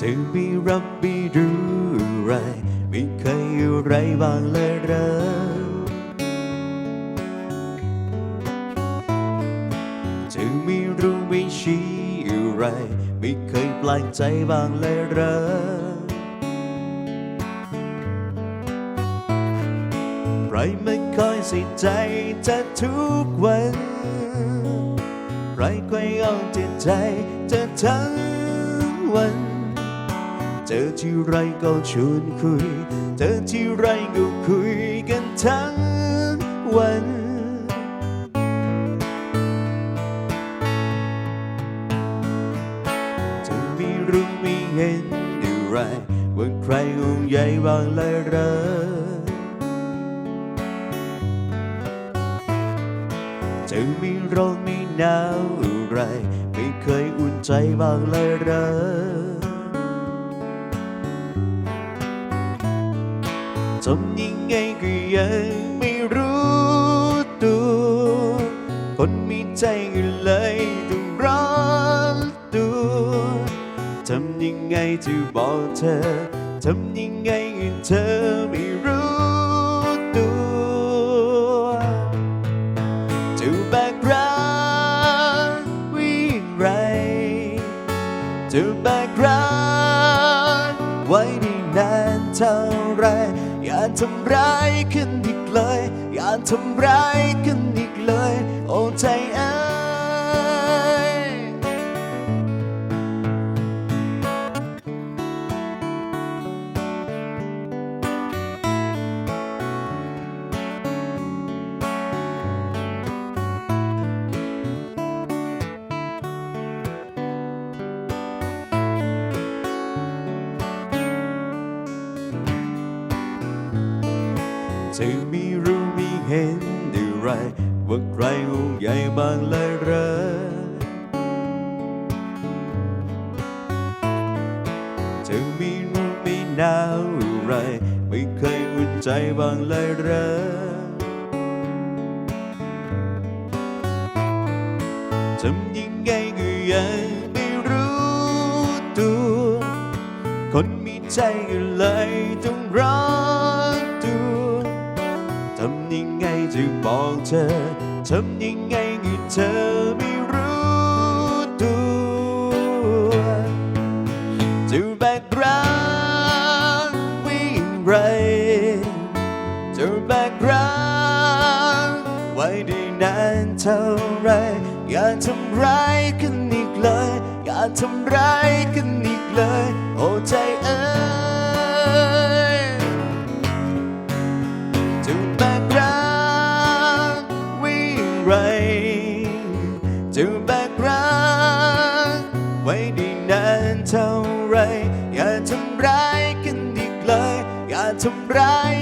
จะไม่รับไม่รู้อะไร ไม่เคยอยู่ไรบ้างเลยเหรอจะไม่รู้ไม่ชี้อะไร ไม่เคยแปลกใจบ้างเลยเหรอใครไม่คอยใส่ใจเธอทุกวันใครคอยเอาแต่ใจเธอทั้งวัน เจอที่ไรก็ชวนคุย เจอที่ไรก็คุยกันทั้งวัน จะไม่รู้ไม่เห็นอะไรว่าใครห่วงใยบ้างเลยเหรอจะไม่ร้อนไม่หนาวอะไรไม่เคยอุ่นใจบางเลยเหรอ ทำยังไงก็ยังไม่รู้ตัว คนมีใจก็เลยต้องร้อนตัวทำยังไงจะบอกเธอทำยังไงให้เธอไม่รู้ตัวจะแบกรักวิ่งไรจะแบกรักไว้ได้นานเท่าไร การทำร้ายกันอีกเลย การทำร้ายกันอีกเลย โอ้ใจเอ้ จะไม่รู้ไม่เห็นอะไรว่าใครห่วงใยบ้างเลยเหรอจะไม่รู้ไม่หนาวอะไรไม่เคยอุ่นใจบ้างเลยเหรอทำยังไงก็ยังไม่รู้ตัว คนมีใจก็เลยต้องรักตัวทำ ยังไงจะบอกเธอ ทำยังไงให้เธอไม่รู้ตัวจะแบกรักวิ่งไรจะแบกรักไว้ได้นานเท่าไร อย่าทำร้ายกันอีกเลย อย่าทำร้ายกันอีกเลย โอ้ใจเอ้ย ทำร้าย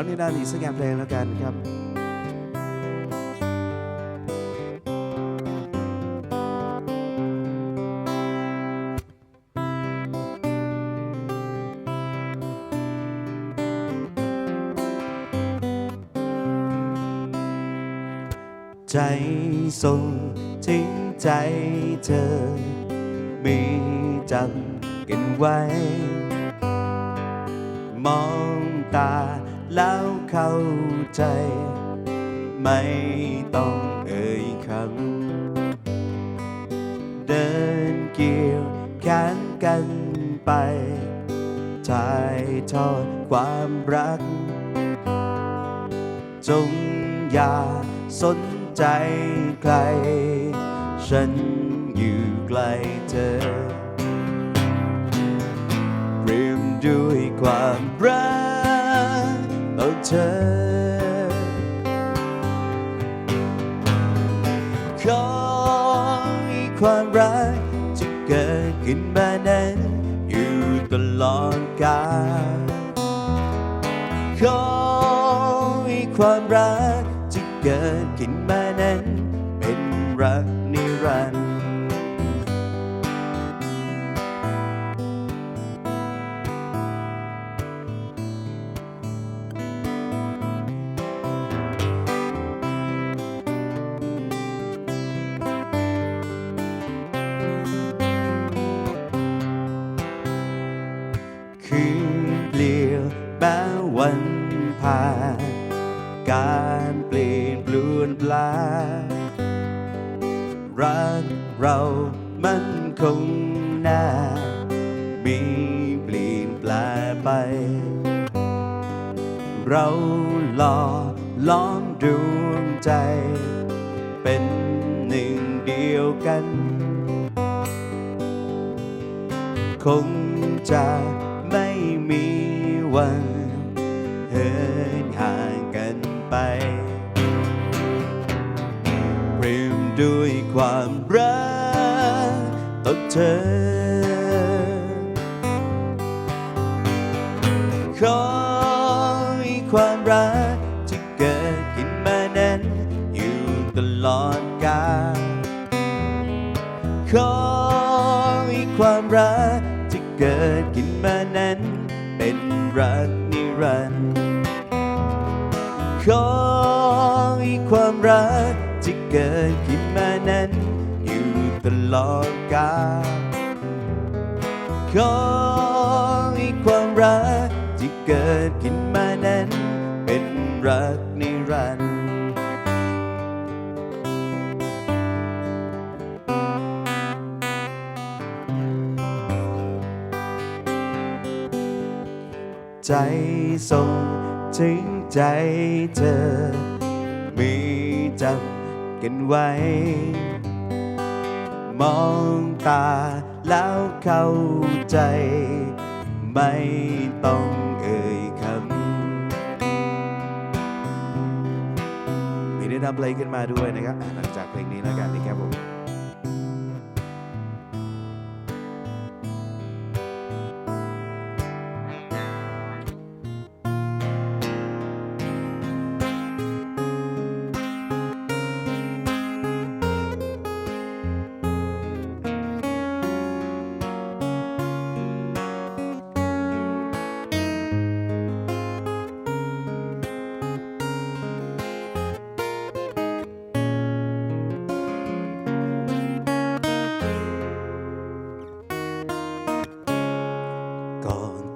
ร้องในด้านอีกสักงานเพลงแล้วกันครับใจส่งทิ้งใจเธอ มีจำกันไว้ ใจ ไม่ต้องเอ่ยคำ เดินเกี่ยวแขนกันไปถ่ายทอดความรัก จงอย่าสนใจใคร ฉันอยู่ใกล้เธอเรียมด้วยความรักต่อเธอ ตลอดกาลขอให้ความรักที่เกิดขึ้นมานั้นเป็นรัก หล่อล้อมดวงใจ เป็นหนึ่งเดียวกัน คงจะไม่มีวันเหินห่างกันไปเปรียมด้วยความรักต่อเธอ เกิดขึ้นมานั้น อยู่ตลอดกาลขอให้ความรักที่เกิดขึ้นมานั้น เป็นรักนิรันดร์ใจส่งถึงใจเธอ มีจำ ไหว มองตาแล้วเข้าใจ ไม่ต้องเอ่ยคำ มีได้นำเพลงขึ้นมาด้วยนะครับหลังจากเพลงนี้แล้วกันนะครับผม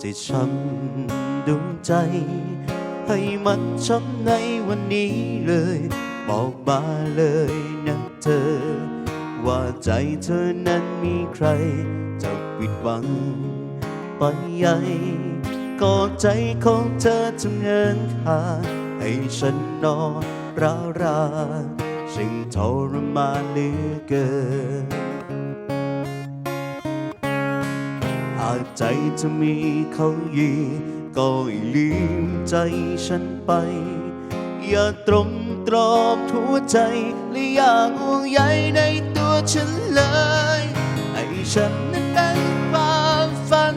ก่อนจช้ำดวงใจ ให้มันช้ำในวันนี้เลย บอกมาเลยนะเธอ ว่าใจเธอนั้นมีใครจะปิดหวังไปใหญ่ก็ใจของเธอทำเงินค่าให้ฉันนอนร้าราซึ่งทรมานเหลือเกินากใจจะมีเขายีก็ลืมใจฉันไป อย่าตรมตรอมหัวใจ และอย่าห่วงใยในตัวฉันเลยให้ฉันนั้นได้ความฝัน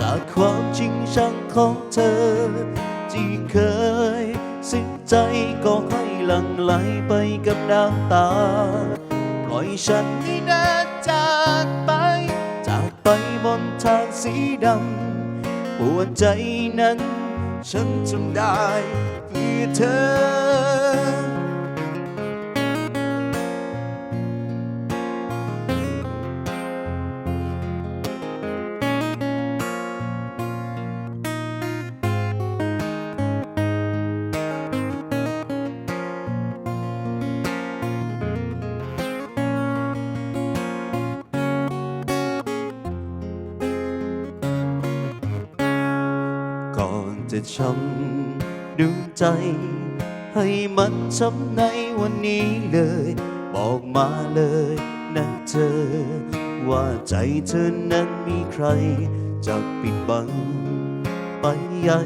จากความจริงชังของเธอ ที่เคยสิ้นใจก็ให้หลั่งไหลไปกับน้ำตา ปล่อยฉันให้เดินจากไป ไปบนทางสีดำปวดใจนั้น ฉันทำได้เพื่อเธอ จะช้ำดวงใจ ให้มันช้ำในวันนี้เลย บอกมาเลยนะเธอ ว่าใจเธอนั้นมีใครจะปิดบังไปใหญ่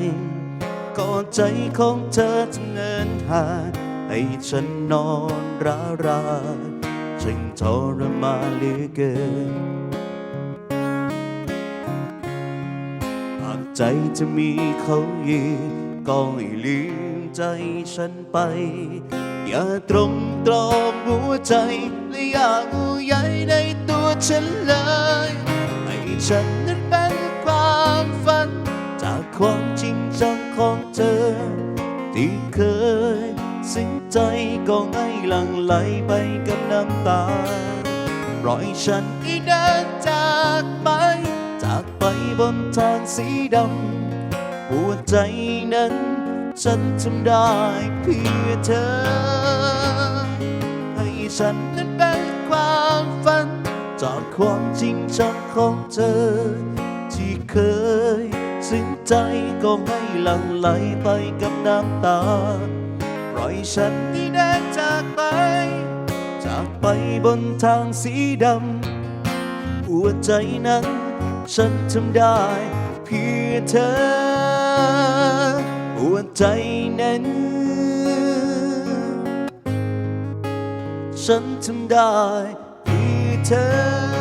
ก็ใจของเธอจะเนินหา ให้ฉันนอนรารานจึงทรมานเหลือเกิน ใจจะมีเขาอีกก็ให้ลืมใจฉันไป อย่าตรงตรอมหัวใจ และอย่างูใยในตัวฉันเลย ให้ฉันนั้นเป็นความฝัน จากความจริงจังของเธอ ที่เคยสิ้นใจก็ให้หลังไหลไปกับน้ำตาปล่อยฉันให้เดินจากไปากไปบนทางสีดำหัวใจนั้น ฉันทำได้เพื่อเธอ ให้ฉันนั้นเป็นความฝัน จากความจริงจังของเธอ ที่เคยสิ้นใจก็ให้หลังไหลไปกับน้ำตา ปล่อยฉันที่เดินจากไป จากไปบนทางสีดำหัวใจนั้น ฉันทำได้เพื่อเธอหัวใจนั้นฉันทำได้เพื่อเธอ